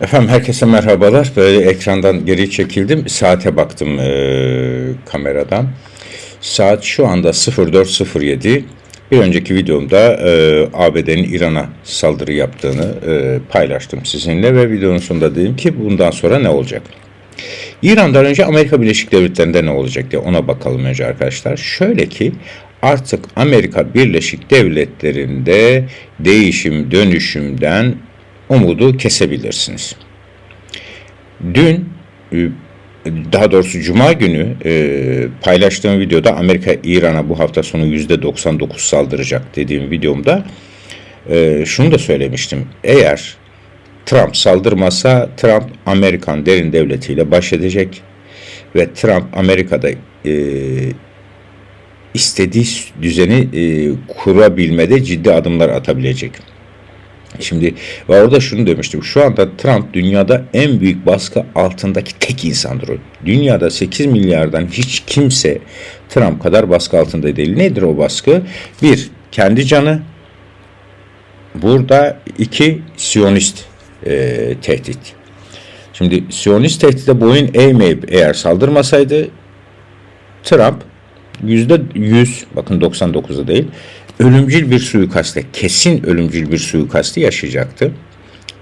Efendim herkese merhabalar. Böyle ekrandan geri çekildim. Saate baktım eee, kameradan. Saat şu anda 04.07. Bir önceki videomda eee ABD'nin İran'a saldırı yaptığını eee, paylaştım sizinle ve videonun sonunda dedim ki bundan sonra ne olacak? İran'dan önce Amerika Birleşik Devletleri'nde ne olacak diye ona bakalım önce arkadaşlar. Şöyle ki artık Amerika Birleşik Devletleri'nde değişim dönüşümden umudu kesebilirsiniz. Dün e, daha doğrusu Cuma günü e, paylaştığım videoda Amerika İran'a bu hafta sonu %99 saldıracak dediğim videomda e, şunu da söylemiştim. Eğer Trump saldırmasa Trump Amerikan derin devletiyle baş edecek ve Trump Amerika'da e, istediği düzeni e, kurabilmede ciddi adımlar atabilecek. Şimdi ve orada şunu demiştim. Şu anda Trump dünyada en büyük baskı altındaki tek insandır o. Dünyada 8 milyardan hiç kimse Trump kadar baskı altında değil. Nedir o baskı? Bir, kendi canı. Burada iki, Siyonist e, tehdit. Şimdi Siyonist tehdide boyun eğmeyip eğer saldırmasaydı Trump yüzde yüz bakın 99'da değil ölümcül bir suikaste kesin ölümcül bir suikasti yaşayacaktı.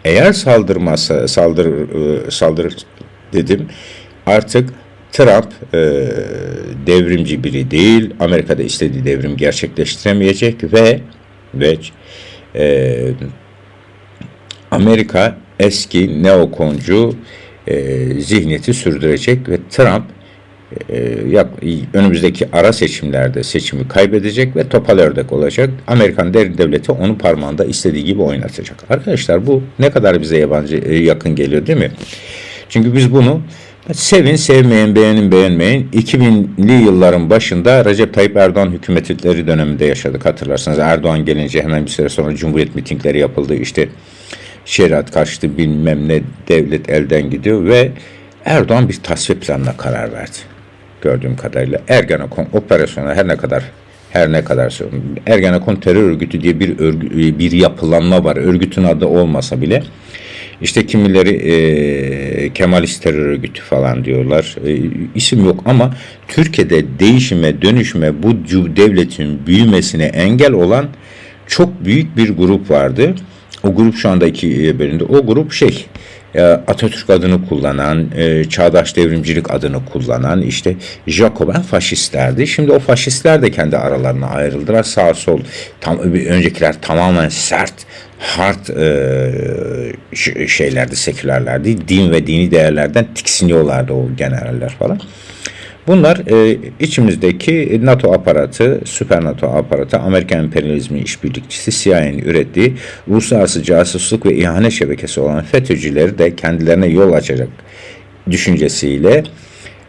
Eğer saldırmasa saldır e, saldırır dedim artık Trump e, devrimci biri değil. Amerika'da istediği devrim gerçekleştiremeyecek ve ve e, Amerika eski neokoncu e, zihniyeti sürdürecek ve Trump yak, önümüzdeki ara seçimlerde seçimi kaybedecek ve topal ördek olacak. Amerikan derin devleti onu parmağında istediği gibi oynatacak. Arkadaşlar bu ne kadar bize yabancı e, yakın geliyor değil mi? Çünkü biz bunu sevin sevmeyin beğenin beğenmeyin 2000'li yılların başında Recep Tayyip Erdoğan hükümetleri döneminde yaşadık hatırlarsanız. Erdoğan gelince hemen bir süre sonra Cumhuriyet mitingleri yapıldı. İşte şeriat karşıtı bilmem ne devlet elden gidiyor ve Erdoğan bir tasfiye planına karar verdi. Gördüğüm kadarıyla Ergenekon operasyonu her ne kadar her ne kadar Ergenekon terör örgütü diye bir örgü, bir yapılanma var. Örgütün adı olmasa bile işte kimileri e, Kemalist terör örgütü falan diyorlar. E, isim yok ama Türkiye'de değişime, dönüşme, bu devletin büyümesine engel olan çok büyük bir grup vardı. O grup şu anda ikiye. O grup şey e, Atatürk adını kullanan, e, çağdaş devrimcilik adını kullanan işte Jacoben faşistlerdi. Şimdi o faşistler de kendi aralarına ayrıldılar. Sağ sol tam öncekiler tamamen sert, hard e, şeylerdi, sekülerlerdi. Din ve dini değerlerden tiksiniyorlardı o generaller falan. Bunlar e, içimizdeki NATO aparatı, süper NATO aparatı, Amerikan emperyalizmi işbirlikçisi CIA'nin ürettiği uluslararası casusluk ve ihanet şebekesi olan FETÖ'cüleri de kendilerine yol açacak düşüncesiyle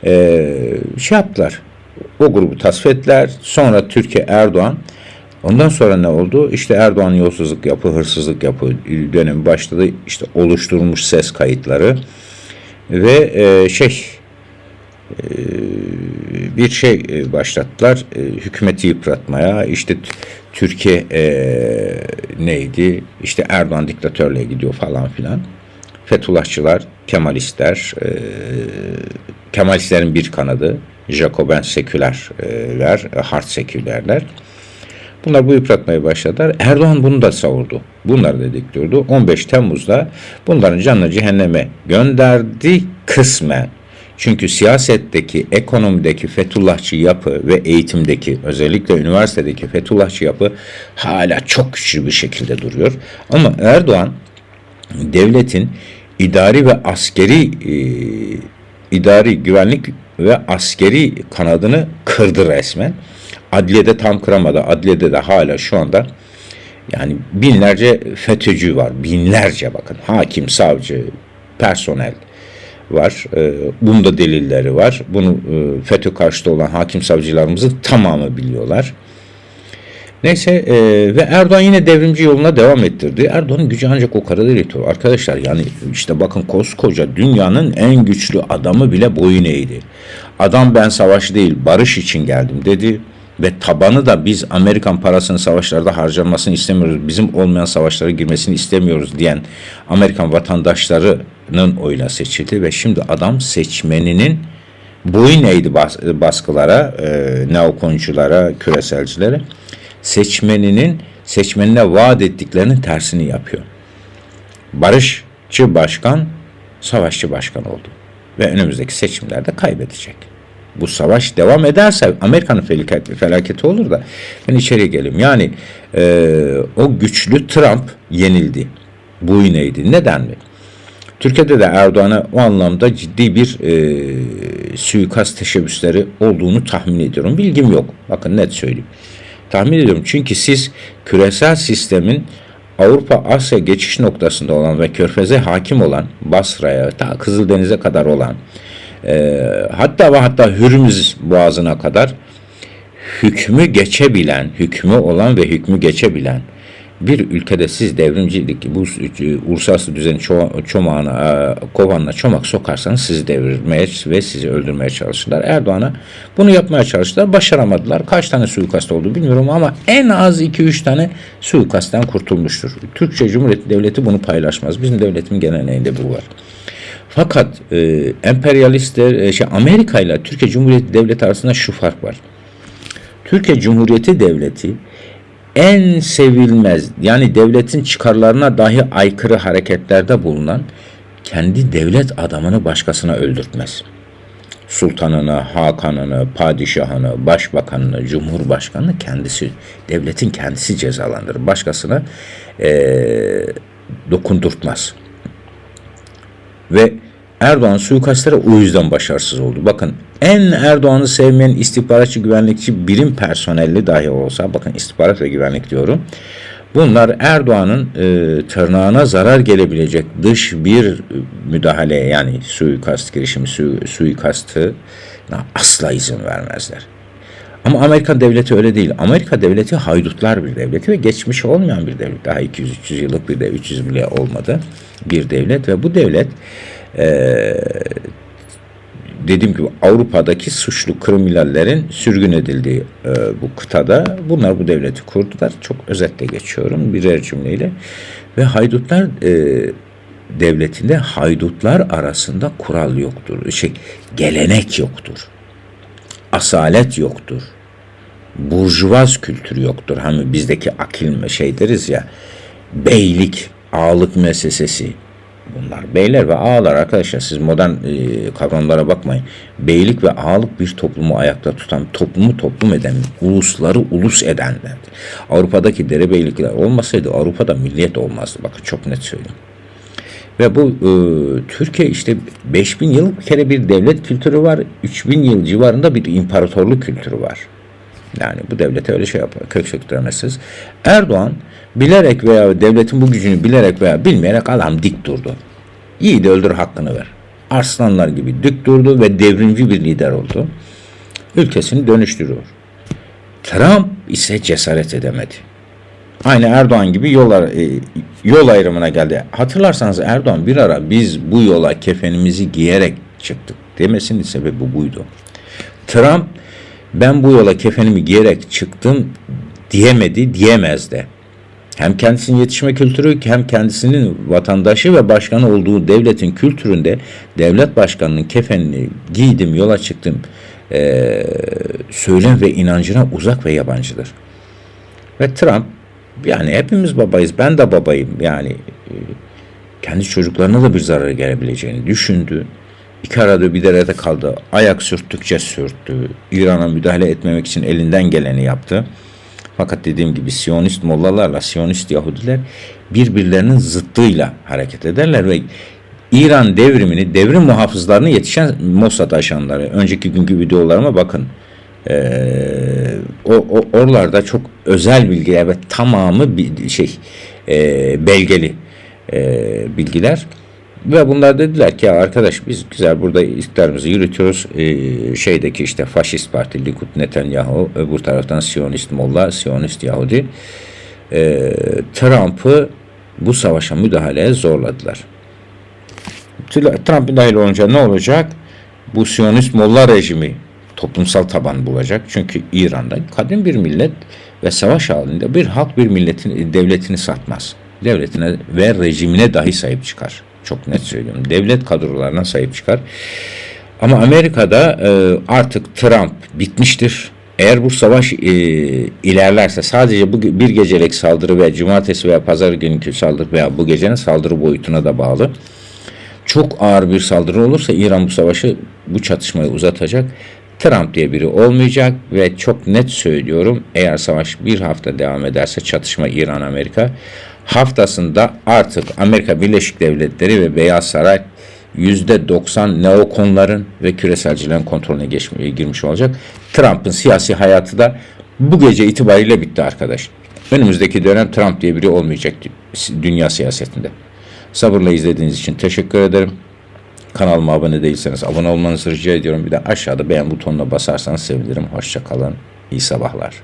e, şey yaptılar. O grubu tasfiye ettiler. Sonra Türkiye Erdoğan Ondan sonra ne oldu? İşte Erdoğan yolsuzluk yapı, hırsızlık yapı dönemi başladı. İşte oluşturulmuş ses kayıtları ve e, şey e, bir şey e, başlattılar. E, hükümeti yıpratmaya. İşte Türkiye neydi? İşte Erdoğan diktatörlüğe gidiyor falan filan. Fethullahçılar, Kemalistler, Kemalistlerin bir kanadı, Jacoben sekülerler, hard sekülerler. Bunlar bu yıpratmayı başladılar. Erdoğan bunu da savurdu. Bunları dediktirdi. 15 Temmuz'da bunların canını cehenneme gönderdi kısmen. Çünkü siyasetteki, ekonomideki Fethullahçı yapı ve eğitimdeki özellikle üniversitedeki Fethullahçı yapı hala çok güçlü bir şekilde duruyor. Ama Erdoğan devletin idari ve askeri e, idari güvenlik ve askeri kanadını kırdı resmen. Adliyede tam kıramadı. Adliyede de hala şu anda yani binlerce FETÖ'cü var. Binlerce bakın. Hakim, savcı, personel var. E, bunda delilleri var. Bunu e, FETÖ karşıtı olan hakim savcılarımızın tamamı biliyorlar. Neyse e, ve Erdoğan yine devrimci yoluna devam ettirdi. Erdoğan'ın gücü ancak o kadar yetiyor. Arkadaşlar yani işte bakın koskoca dünyanın en güçlü adamı bile boyun eğdi. Adam ben savaş değil barış için geldim dedi. Ve tabanı da biz Amerikan parasının savaşlarda harcanmasını istemiyoruz. Bizim olmayan savaşlara girmesini istemiyoruz diyen Amerikan vatandaşları halkının oyla seçildi ve şimdi adam seçmeninin boyun eğdi bas- baskılara, e, neokonculara, küreselcilere. Seçmeninin seçmenine vaat ettiklerinin tersini yapıyor. Barışçı başkan savaşçı başkan oldu. Ve önümüzdeki seçimlerde kaybedecek. Bu savaş devam ederse Amerika'nın felaketi, felaketi olur da ben içeriye geleyim. Yani e, o güçlü Trump yenildi. Boyun eğdi. Neden mi? Türkiye'de de Erdoğan'a o anlamda ciddi bir e, suikast teşebbüsleri olduğunu tahmin ediyorum. Bilgim yok. Bakın net söyleyeyim. Tahmin ediyorum çünkü siz küresel sistemin Avrupa Asya geçiş noktasında olan ve Körfez'e hakim olan Basra'ya ta Kızıldeniz'e kadar olan e, hatta ve hatta Hürmüz Boğazı'na kadar hükmü geçebilen, hükmü olan ve hükmü geçebilen bir ülkede siz devrimcilik, bu uluslararası düzeni ço- çomağına, e, kovanına çomak sokarsanız sizi devirmeye ve sizi öldürmeye çalışırlar. Erdoğan'a bunu yapmaya çalıştılar. Başaramadılar. Kaç tane suikast oldu bilmiyorum ama en az 2-3 tane suikastten kurtulmuştur. Türkçe Cumhuriyeti Devleti bunu paylaşmaz. Bizim devletimin geleneğinde bu var. Fakat e, emperyalistler, e, şey, Amerika ile Türkiye Cumhuriyeti Devleti arasında şu fark var. Türkiye Cumhuriyeti Devleti en sevilmez yani devletin çıkarlarına dahi aykırı hareketlerde bulunan kendi devlet adamını başkasına öldürtmez. Sultanını, hakanını, padişahını, başbakanını, cumhurbaşkanını kendisi, devletin kendisi cezalandırır. Başkasına eee dokundurtmaz. Ve Erdoğan suikastları o yüzden başarısız oldu. Bakın en Erdoğan'ı sevmeyen istihbaratçı güvenlikçi birim personelli dahi olsa bakın istihbarat ve güvenlik diyorum. Bunlar Erdoğan'ın e, tırnağına zarar gelebilecek dış bir müdahaleye yani suikast girişimi, su, suikastı asla izin vermezler. Ama Amerika devleti öyle değil. Amerika devleti haydutlar bir devleti ve geçmiş olmayan bir devlet. Daha 200-300 yıllık bir de 300 bile olmadı bir devlet ve bu devlet e, dediğim gibi Avrupa'daki suçlu kriminallerin sürgün edildiği e, bu kıtada bunlar bu devleti kurdular. Çok özetle geçiyorum birer cümleyle. Ve haydutlar e, devletinde haydutlar arasında kural yoktur. Şey, gelenek yoktur. Asalet yoktur. Burjuvaz kültürü yoktur. Hani bizdeki akil şey deriz ya. Beylik, ağalık meselesi, bunlar. Beyler ve ağalar arkadaşlar siz modern e, kavramlara bakmayın. Beylik ve ağalık bir toplumu ayakta tutan, toplumu toplum eden, ulusları ulus edenlerdi. Avrupa'daki derebeylikler olmasaydı Avrupa'da milliyet olmazdı. Bakın çok net söyleyeyim. Ve bu e, Türkiye işte 5000 yıl bir kere bir devlet kültürü var. 3000 yıl civarında bir imparatorluk kültürü var. Yani bu devlete öyle şey yapar, kök söktüremezsiniz. Erdoğan bilerek veya devletin bu gücünü bilerek veya bilmeyerek adam dik durdu. İyi de öldür hakkını ver. Arslanlar gibi dik durdu ve devrimci bir lider oldu. Ülkesini dönüştürüyor. Trump ise cesaret edemedi. Aynı Erdoğan gibi yol, e, yol ayrımına geldi. Hatırlarsanız Erdoğan bir ara biz bu yola kefenimizi giyerek çıktık demesinin sebebi buydu. Trump ben bu yola kefenimi giyerek çıktım diyemedi, diyemez de. Hem kendisinin yetişme kültürü hem kendisinin vatandaşı ve başkanı olduğu devletin kültüründe devlet başkanının kefenini giydim, yola çıktım e, söylem ve inancına uzak ve yabancıdır. Ve Trump yani hepimiz babayız, ben de babayım yani kendi çocuklarına da bir zarar gelebileceğini düşündü. İki arada bir derede kaldı. Ayak sürttükçe sürttü. İran'a müdahale etmemek için elinden geleni yaptı. Fakat dediğim gibi Siyonist mollalarla Siyonist Yahudiler birbirlerinin zıttıyla hareket ederler ve İran devrimini, devrim muhafızlarını yetişen Mossad ajanları. Önceki günkü videolarıma bakın. Ee, o, o oralarda çok özel bilgiler ve tamamı bir şey e, belgeli e, bilgiler. Ve bunlar dediler ki arkadaş biz güzel burada iktidarımızı yürütüyoruz. Ee, şeydeki işte faşist parti Likud Netanyahu öbür taraftan Siyonist Molla, Siyonist Yahudi ee, Trump'ı bu savaşa müdahaleye zorladılar. Trump müdahil olunca ne olacak? Bu Siyonist Molla rejimi toplumsal taban bulacak. Çünkü İran'da kadim bir millet ve savaş halinde bir halk bir milletin devletini satmaz. Devletine ve rejimine dahi sahip çıkar Çok net söylüyorum. Devlet kadrolarına sahip çıkar. Ama Amerika'da e, artık Trump bitmiştir. Eğer bu savaş e, ilerlerse sadece bu bir gecelik saldırı veya cumartesi veya pazar günkü saldırı veya bu gecenin saldırı boyutuna da bağlı. Çok ağır bir saldırı olursa İran bu savaşı, bu çatışmayı uzatacak. Trump diye biri olmayacak ve çok net söylüyorum eğer savaş bir hafta devam ederse çatışma İran-Amerika haftasında artık Amerika Birleşik Devletleri ve Beyaz Saray %90 neokonların ve küreselcilerin kontrolüne geçmeye girmiş olacak. Trump'ın siyasi hayatı da bu gece itibariyle bitti arkadaş. Önümüzdeki dönem Trump diye biri olmayacak dünya siyasetinde. Sabırla izlediğiniz için teşekkür ederim. Kanalıma abone değilseniz abone olmanızı rica ediyorum. Bir de aşağıda beğen butonuna basarsanız sevinirim. Hoşça kalın. İyi sabahlar.